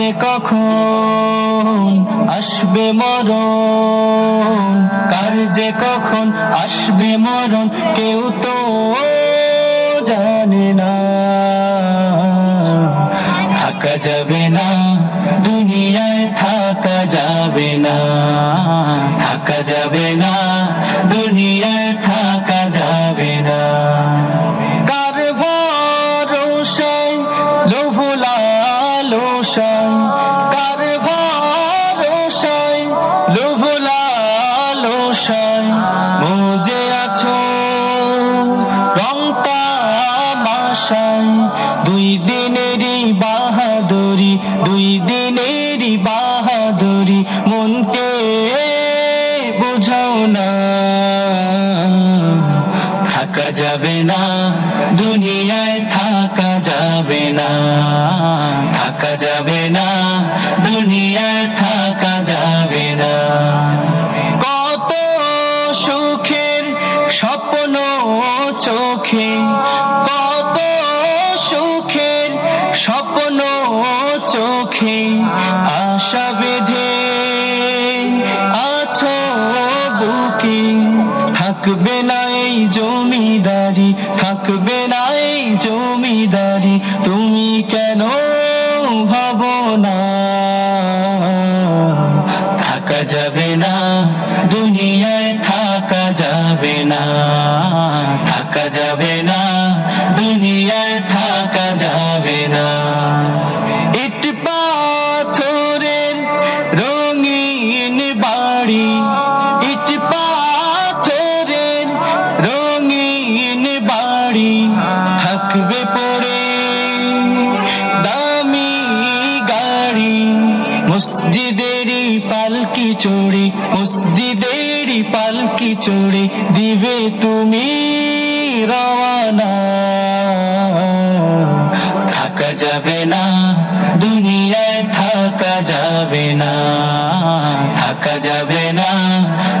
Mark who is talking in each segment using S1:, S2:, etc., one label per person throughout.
S1: যে কখন আসবে মরণ? কার যে কখন আসবে মরণ? কেউ তো জানে না। থাকা যাবে না, দুনিয়ায় থাকা যাবে না। থাকা যাবে না লালসায় কার ভরসায় লোভ লালসায় মজে আছো মাসায় দুই দিনেরই বাহাদুরি, দুই দিনেরই বাহাদুরি, মনকে বোঝাও না। থাকা যাবে না, দুনিয়ায় থাকা যাবে না। যাবে না, দুনিয়ায় থাকা যাবে না। কত সুখের স্বপ্ন চোখে, কত সুখের স্বপ্ন চোখে, আশা বেঁধে আছো বুকে। থাকবে না এই জমিদারি, থাকবে না এই জমিদারি, তুমি কেন যাবে না, দুনিয়ায় থাকা যাবে না। থাকা যাবে না, দুনিয়ায় থাকা যাবে না। ইট পাথরের রঙিন বাড়ি, ইট পাথরের রঙিন বাড়ি থাকবে পড়ে। দামি গাড়ি পালকি চড়ে মসজিদেরই পালকি চড়ে, দিবে তুমি রওয়ানা। থাকা যাবে না, দুনিয়ায় থাকা যাবে না। থাকা যাবে না,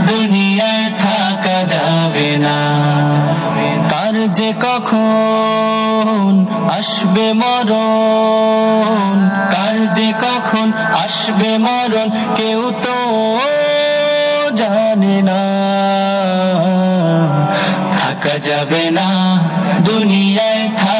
S1: দুনিয়ায় থাকা যাবে না। কার যে কখন আসবে মরণ, কার যে কখন আসবে মরণ কেউ তো জানে না। থাকা যাবে না দুনিয়ায় থাকা